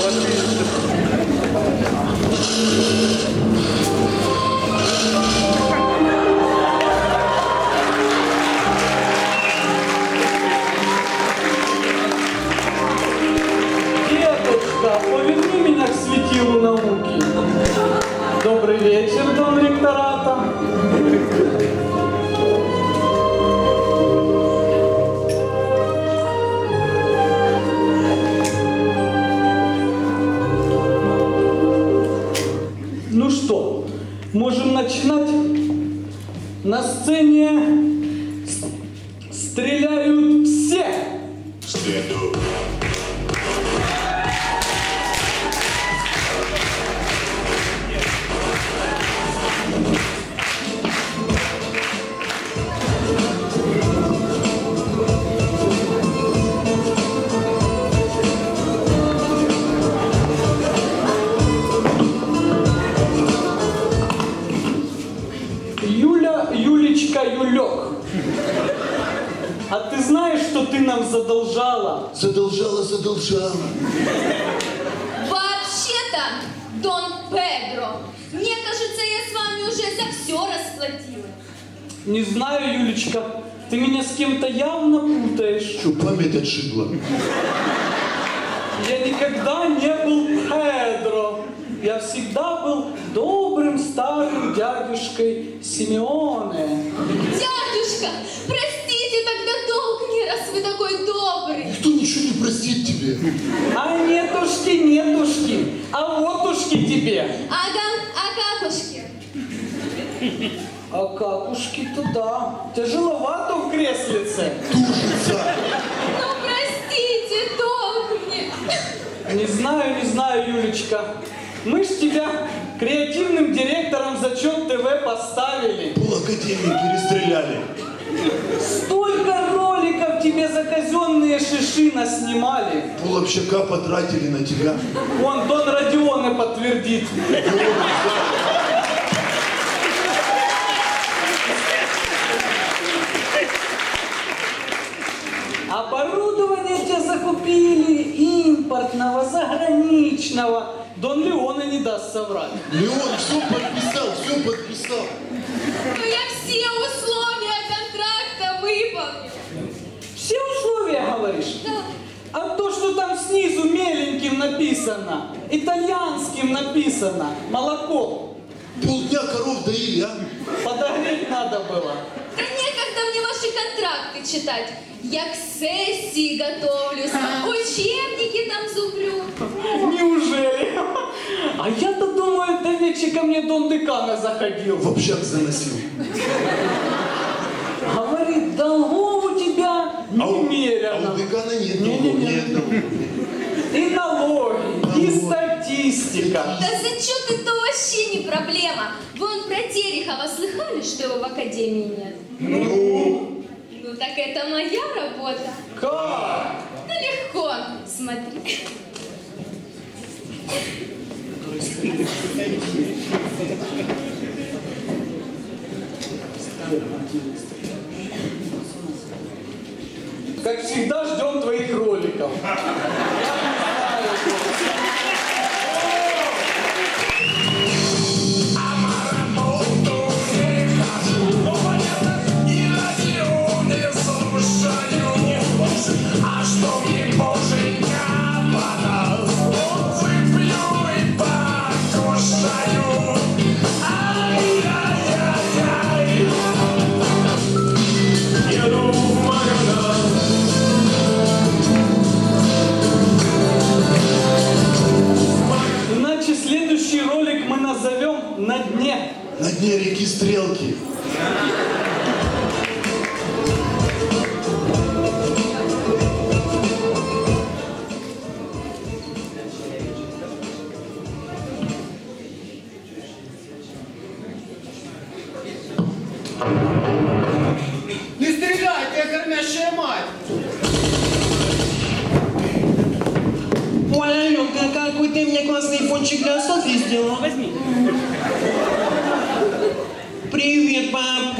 上がい。На сцене Задолжала. Вообще-то, Дон Педро, мне кажется, я с вами уже за все расплатила. Не знаю, Юлечка, ты меня с кем-то явно путаешь. Что, память отшибла? Я никогда не был Педро. Я всегда был добрым старым дядюшкой Симеоне. Дядюшка, простите тогда долг мне, раз вы такой добрый. Никто ничего не простит тебе. А нетушки, нетушки, а вотушки тебе. Ага, а какушки? А какушки-то да. Тяжеловато в креслице. Тужится. Ну, простите, долг мне. Не знаю, не знаю, Юлечка. Мы ж тебя креативным директором зачет ТВ поставили. Пол академии перестреляли. Столько роликов тебе за казенные шиши наснимали. Пол общака потратили на тебя. Вон Дон Родионы подтвердит. Оборудование тебе закупили импортного, заграничного. Дон Леона не даст соврать. Леон все подписал, все подписал. Ну, я все условия контракта выполнила. Все условия, говоришь? Да. А то, что там снизу меленьким написано, итальянским написано, молоко, Полдня коров доили, а? подогреть надо было. Да некогда мне ваши контракты читать. Я к сессии готовлюсь, учебники там зубрю. Неужели? А я-то думаю, до вечера ко мне дом декана заходил. В общак заносил. Говорит, долгов у тебя А у, а немерено. у декана нет Не-не-не. долгов, ни одного. И налоги, и статистика. Да зачет это вообще не проблема. Вы он про Терехова слыхали, что его в академии нет? Ну, Ну так это моя работа. Как? Да легко, смотри. Как всегда, ждем твоих роликов.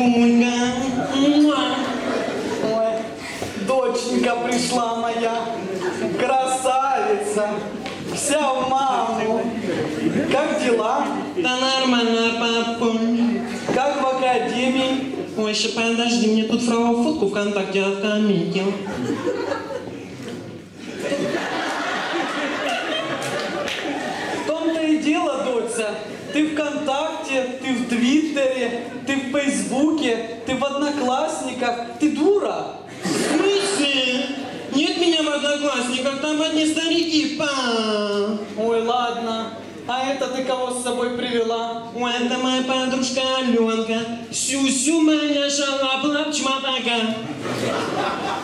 Ой, доченька пришла моя, красавица, вся в маму. Как дела? Да нормально, папуль. Как в академии? Ой, еще подожди, мне тут фрау фотку ВКонтакте откомментил. В том-то и дело, доця, ты ВКонтакте ты в Твиттере, ты в Фейсбуке, ты в Одноклассниках. Ты дура. В смысле? Нет меня в одноклассниках, там одни старики, па. Ой, ладно. А это ты кого с собой привела? Ой, это моя подружка Аленка. Сю-сю моя шалапла чмапака.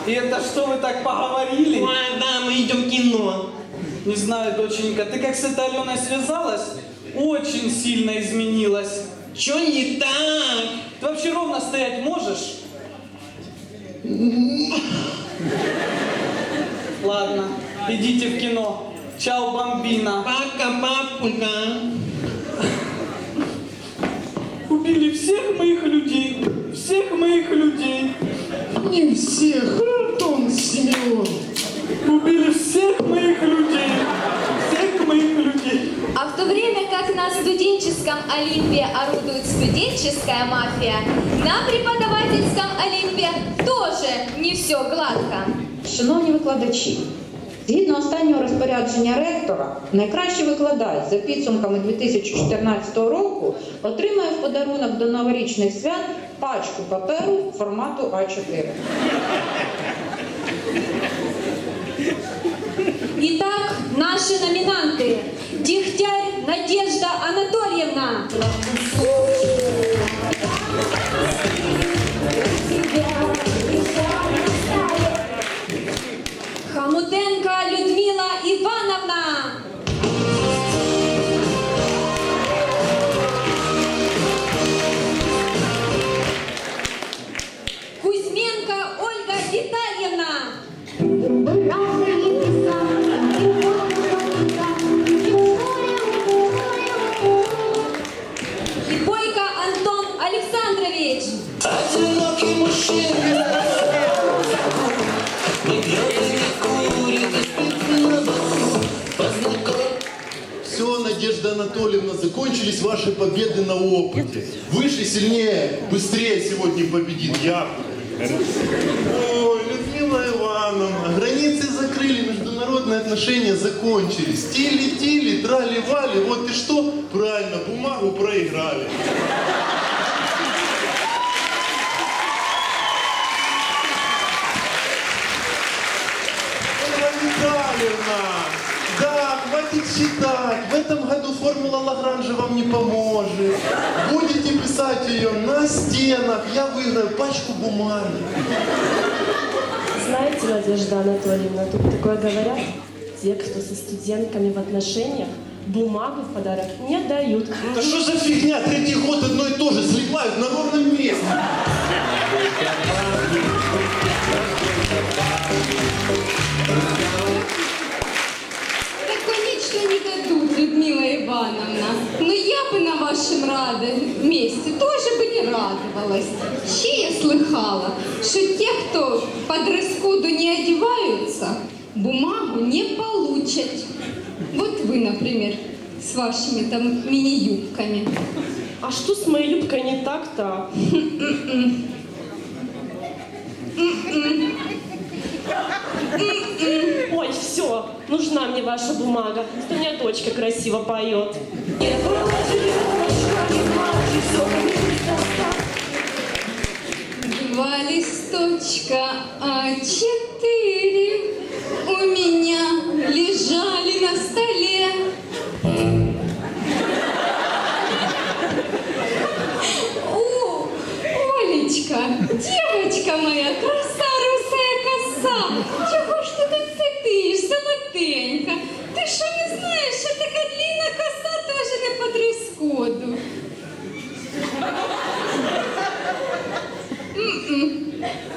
И это что вы так поговорили? Ой, да, мы идем в кино. Не знаю, доченька, ты как с этой Аленой связалась? Очень сильно изменилась. Чё не так? Ты вообще ровно стоять можешь? Ладно, идите в кино. Чао, бомбина. Пока, папулька. Убили всех моих людей. Всех моих людей. Не всех, Антон Семен. Убили всех моих людей. Всех моих людей. А в то время как на студенческом Олимпе орудует студенческая мафия, на преподавательском Олимпе тоже не все гладко. Шановні викладачі, згідно останнього розпорядження ректора, найкращий викладач за підсумками 2014 року отримає в подарунок до новорічних свят пачку паперу формату А4. Итак, наши номинанты. Дегтярь Надежда Анатольевна. 大，对吧？Надежда Анатольевна, закончились ваши победы на опыте. Выше, сильнее, быстрее сегодня победит я. Ой, Людмила Ивановна, границы закрыли, международные отношения закончились. Тили-тили, трали-вали, вот и что? Правильно, бумагу проиграли. Витальевна, да, хватит считать. Формула Лагранжа вам не поможет. Будете писать ее на стенах, я выиграю пачку бумаги. Знаете, Надежда Анатольевна, тут такое говорят, те, кто со студентками в отношениях, бумагу в подарок не дают. Да что за фигня? Третий я бы на вашем раде месте тоже бы не радовалась. Ще я слыхала, что те, кто по дресс-коду не одеваются, бумагу не получат. Вот вы, например, с вашими там мини-юбками. А что с моей юбкой не так-то? Ой, все, нужна мне ваша бумага, что у меня дочка красиво поет. Два листочка А4 Yeah.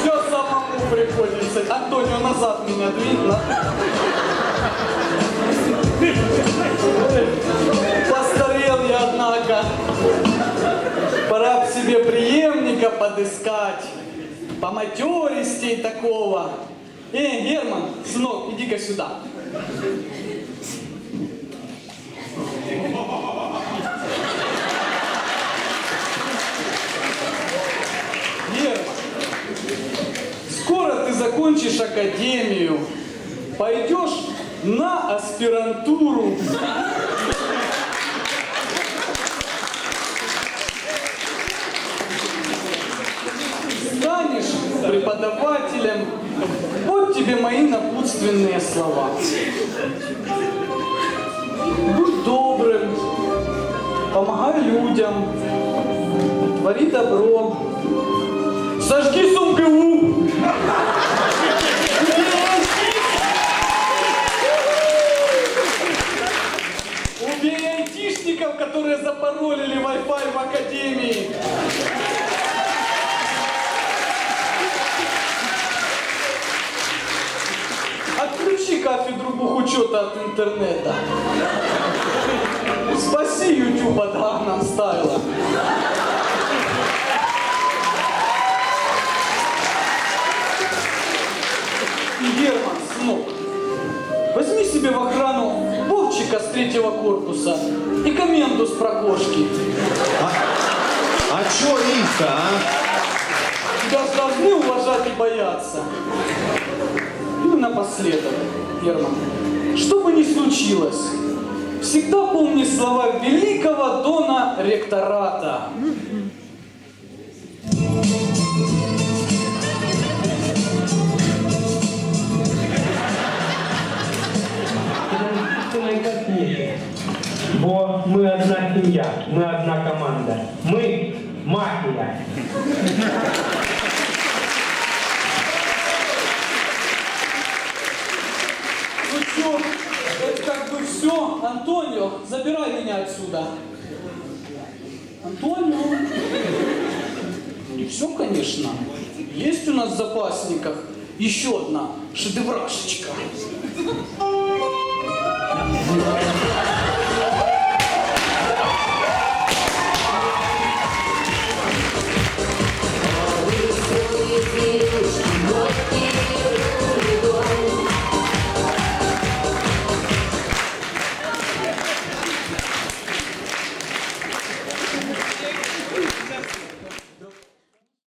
Все самому приходится. Антонио, назад меня двинь. Постарел я, однако. Пора б себе преемника подыскать. По материстей такого. Эй, Герман, сынок, иди-ка сюда. Герман, скоро ты закончишь академию, пойдешь на аспирантуру. Станешь преподавателем. Вот тебе мои напутственные слова. Будь добрым, помогай людям, твори добро, Сожги СумГУ! Которые запаролили Wi-Fi в Академии! Отключи кафедру бухучета от интернета. Спаси YouTube от Style. И Герман, сынок, возьми себе в охрану Вовчика с третьего корпуса и коменду с прокошки. А чё их-то, а? Тебя ж должны уважать и бояться. Ну и напоследок, Герман, что бы ни случилось, всегда помни слова великого Дона Ректората. Одна сім'я, ми одна команда. Ми мафія. Ну что, это как бы все. Антонио, забирай меня отсюда. Антонио. Не все, конечно. Есть у нас в запасниках еще одна шедеврашечка.